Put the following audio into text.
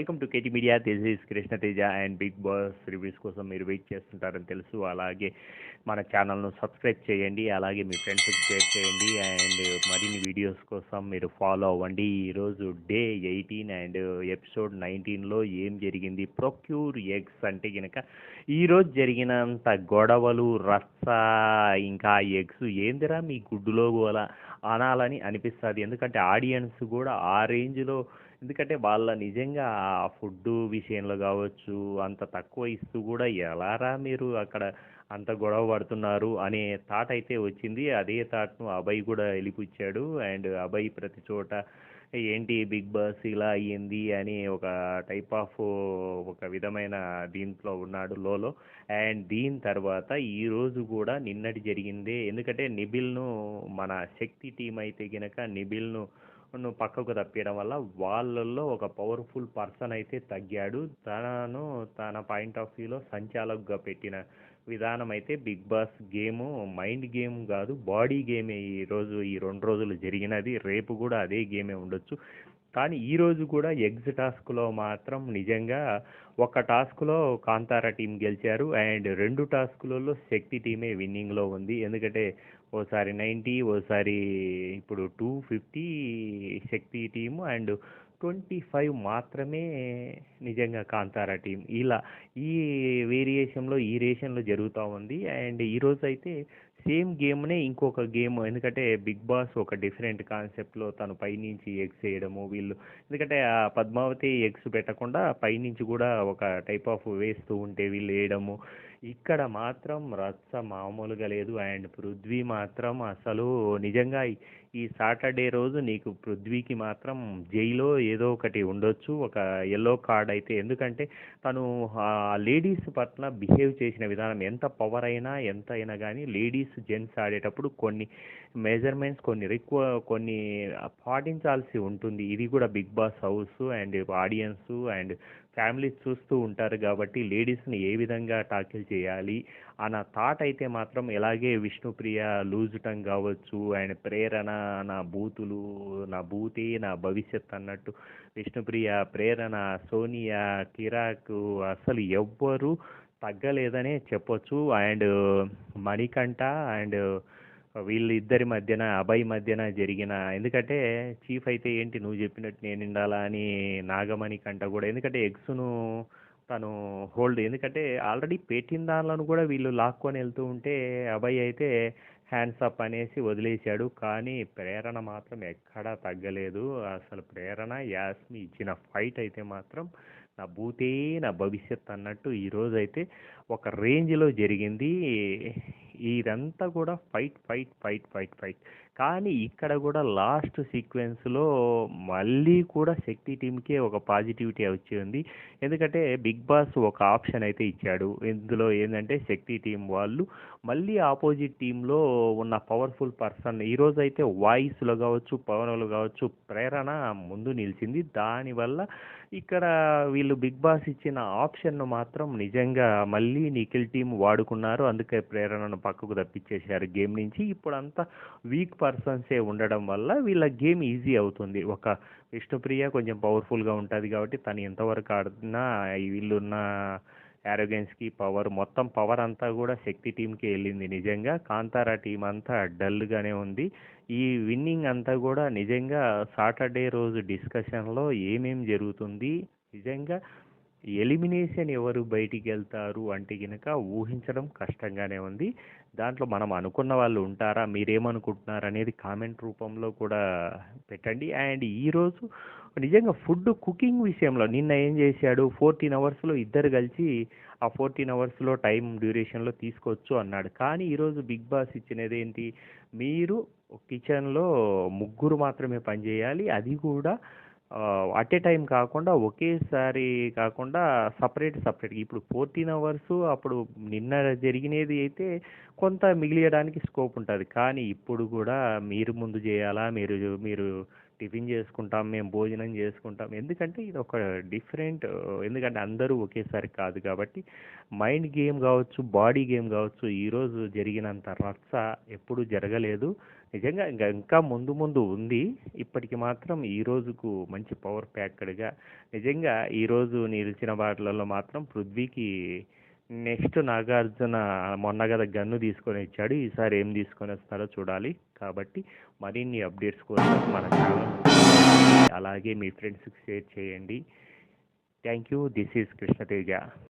Welcome to KT media. This Krishnateja Krishna Teja and big boss reviews కోసం మీరు wait చేస్తుంటారని తెలుసు. అలాగే మన ఛానల్ను సబ్స్క్రైబ్ చేయండి. అలాగే మీ ఫ్రెండ్స్కి షేర్ చేయండి. అండ్ మరిన్ని వీడియోస్ కోసం మీరు ఫాలో అవ్వండి. ఈరోజు డే ఎయిటీన్ అండ్ ఎపిసోడ్ నైన్టీన్లో ఏం జరిగింది? ప్రొక్యూర్ ఎగ్స్ అంటే కనుక ఈరోజు జరిగినంత గొడవలు రచ్చ ఇంకా ఎగ్స్ ఏందిరా మీ గుడ్డులో గోల అనాలని అనిపిస్తుంది. ఎందుకంటే ఆడియన్స్ కూడా ఆ రేంజ్లో ఎందుకంటే వాళ్ళ నిజంగా ఆ ఫుడ్ విషయంలో కావచ్చు అంత తక్కువ ఇస్తూ కూడా ఎలారా మీరు అక్కడ అంత గొడవ పడుతున్నారు అనే థాట్ అయితే వచ్చింది. అదే థాట్ను అభయ్ కూడా వెళ్ళిపుచ్చాడు అండ్ అభయ్ ప్రతి చోట ఏంటి బిగ్ బాస్ ఇలా అయ్యింది అని ఒక టైప్ ఆఫ్ ఒక విధమైన దీంట్లో ఉన్నాడు లోలో. అండ్ దీని తర్వాత ఈ రోజు కూడా నిన్నటి జరిగిందే. ఎందుకంటే నిబిల్ను మన శక్తి టీం అయితే గనక నిబిల్ను నువ్వు పక్కకు తప్పియడం వల్ల వాళ్ళల్లో ఒక పవర్ఫుల్ పర్సన్ అయితే తగ్గాడు. తనను తన పాయింట్ ఆఫ్ వ్యూలో సంచాలకుగా పెట్టిన విధానం అయితే big boss game mind game కాదు బాడీ గేమే ఈరోజు ఈ రెండు రోజులు జరిగినది. రేపు కూడా అదే గేమే ఉండొచ్చు. కానీ ఈరోజు కూడా ఎగ్స్ టాస్క్లో మాత్రం నిజంగా ఒక టాస్క్లో కాంతారా టీం గెలిచారు. అండ్ రెండు టాస్క్లలో శక్తి టీమే విన్నింగ్లో ఉంది. ఎందుకంటే ఓసారి నైంటీ ఓసారి ఇప్పుడు two fifty Shakti team and twenty five మాత్రమే నిజంగా కాంతారా టీం. ఇలా ఈ వేరియేషన్లో ఈ రేషన్లో జరుగుతూ ఉంది. అండ్ ఈరోజు అయితే సేమ్ గేమ్నే ఇంకొక గేమ్ ఎందుకంటే బిగ్ బాస్ ఒక డిఫరెంట్ కాన్సెప్ట్లో తను పైనుంచి ఎగ్స్ వేయడము వీళ్ళు ఎందుకంటే ఆ పద్మావతి ఎగ్స్ పెట్టకుండా పైనుంచి కూడా ఒక టైప్ ఆఫ్ వేస్తూ ఉంటే వీళ్ళు వేయడము. ఇక్కడ మాత్రం రచ్చ మామూలుగా లేదు అండ్ పృథ్వీ మాత్రం అసలు నిజంగా ఈ సాటర్డే రోజు నీకు పృథ్వీకి మాత్రం జైలో ఏదో ఒకటి ఉండొచ్చు ఒక ఎల్లో కార్డ్ అయితే. ఎందుకంటే తను ఆ లేడీస్ పట్ల బిహేవ్ చేసిన విధానం ఎంత పవర్ అయినా ఎంత అయినా కానీ లేడీస్ జెంట్స్ ఆడేటప్పుడు కొన్ని మెజర్మెంట్స్ కొన్ని రిక్వ కొన్ని పాటించాల్సి ఉంటుంది. ఇది కూడా big boss house and audience and families చూస్తూ ఉంటారు కాబట్టి లేడీస్ని ఏ విధంగా టాకిల్ చేయాలి అన్న థాట్ అయితే మాత్రం ఎలాగే విష్ణుప్రియ లూజుటం టంగ్ కావచ్చు అండ్ ప్రేరణ నా బూతులు నా బూతి నా భవిష్యత్ అన్నట్టు విష్ణుప్రియ ప్రేరణ సోనియా కిరాక్ అసలు ఎవ్వరు తగ్గలేదనే చెప్పొచ్చు. అండ్ మణికంఠ అండ్ వీళ్ళిద్దరి మధ్యన అభయ్ మధ్యన జరిగిన ఎందుకంటే చీఫ్ అయితే ఏంటి నువ్వు చెప్పినట్టు నేను ఉండాలా అని నాగమణి కంట కూడా ఎందుకంటే ఎగ్స్ను తను హోల్డ్ ఎందుకంటే ఆల్రెడీ పెట్టిన దానిలో కూడా వీళ్ళు లాక్కొని వెళ్తూ ఉంటే అభయ్ అయితే హ్యాండ్స్ అప్ అనేసి వదిలేశాడు. కానీ ప్రేరణ మాత్రం ఎక్కడా తగ్గలేదు. అసలు ప్రేరణ యాస్మి ఇచ్చిన ఫైట్ అయితే మాత్రం నా భూతే నా భవిష్యత్ అన్నట్టు ఈరోజైతే ఒక రేంజ్లో జరిగింది. ఇదంతా కూడా fight fight fight fight fight. కానీ ఇక్కడ కూడా లాస్ట్ సీక్వెన్స్లో మళ్ళీ కూడా శక్తి టీంకే ఒక పాజిటివిటీ వచ్చి ఉంది. ఎందుకంటే బిగ్ బాస్ ఒక ఆప్షన్ అయితే ఇచ్చాడు. ఇందులో ఏంటంటే శక్తి టీం వాళ్ళు. మళ్ళీ ఆపోజిట్ టీంలో ఉన్న పవర్ఫుల్ పర్సన్ ఈరోజు అయితే వాయిస్లో కావచ్చు పవన్లు కావచ్చు ప్రేరణ ముందు నిలిచింది. దానివల్ల ఇక్కడ వీళ్ళు బిగ్ బాస్ ఇచ్చిన ఆప్షన్ను మాత్రం నిజంగా మళ్ళీ నిఖిల్ టీం వాడుకున్నారు. అందుకే ప్రేరణను పక్కకు తప్పించేశారు గేమ్ నుంచి. ఇప్పుడంతా వీక్ పర్సన్సే ఉండడం వల్ల వీళ్ళ గేమ్ ఈజీ అవుతుంది. ఒక విష్ణుప్రియ కొంచెం పవర్ఫుల్గా ఉంటుంది కాబట్టి తను ఎంతవరకు ఆడుతున్నా వీళ్ళున్న యారోగెన్స్కి పవర్ మొత్తం పవర్ అంతా కూడా శక్తి టీంకి వెళ్ళింది నిజంగా. కాంతారా టీం అంతా డల్గానే ఉంది. ఈ విన్నింగ్ అంతా కూడా నిజంగా సాటర్డే రోజు డిస్కషన్లో ఏమేం జరుగుతుంది? నిజంగా ఎలిమినేషన్ ఎవరు బయటికి వెళ్తారు అంటే కనుక ఊహించడం కష్టంగానే ఉంది. దాంట్లో మనం అనుకున్న వాళ్ళు ఉంటారా మీరేమనుకుంటున్నారు అనేది కామెంట్ రూపంలో కూడా పెట్టండి. అండ్ ఈరోజు నిజంగా ఫుడ్ కుకింగ్ విషయంలో నిన్న ఏం చేశాడు ఫోర్టీన్ అవర్స్లో ఇద్దరు కలిసి ఆ ఫోర్టీన్ అవర్స్లో టైం డ్యూరేషన్లో తీసుకోవచ్చు అన్నాడు. కానీ ఈరోజు బిగ్ బాస్ ఇచ్చినది ఏంటి మీరు కిచెన్లో ముగ్గురు మాత్రమే పనిచేయాలి అది కూడా అట్ ఏ టైం కాకుండా ఒకేసారి కాకుండా సపరేట్ సపరేట్ ఇప్పుడు ఫోర్టీన్ అవర్స్ అప్పుడు నిన్న జరిగినది అయితే కొంత మిగిలియడానికి స్కోప్ ఉంటుంది. కానీ ఇప్పుడు కూడా మీరు ముందు చేయాలా? మీరు మీరు టిఫిన్ చేసుకుంటాం మేము భోజనం చేసుకుంటాం. ఎందుకంటే ఇది ఒక డిఫరెంట్ ఎందుకంటే అందరూ ఒకేసారి కాదు కాబట్టి మైండ్ గేమ్ కావచ్చు బాడీ గేమ్ కావచ్చు ఈరోజు జరిగినంత రచ్చ ఎప్పుడు జరగలేదు. నిజంగా ఇంకా ఇంకా ముందు ముందు ఉంది. ఇప్పటికి మాత్రం ఈ రోజుకు మంచి పవర్ ప్యాక్డ్గా నిజంగా ఈరోజు నిలిచిన వాటిలలో మాత్రం పృథ్వీకి నెక్స్ట్ నాగార్జున మొన్న కదా గన్ను తీసుకొని ఇచ్చాడు ఈసారి ఏం తీసుకొని వస్తారో చూడాలి. కాబట్టి మరిన్ని అప్డేట్స్ కోసం మన ఛానల్ అలాగే మీ ఫ్రెండ్స్కి షేర్ చేయండి. Thank you this is Krishnateja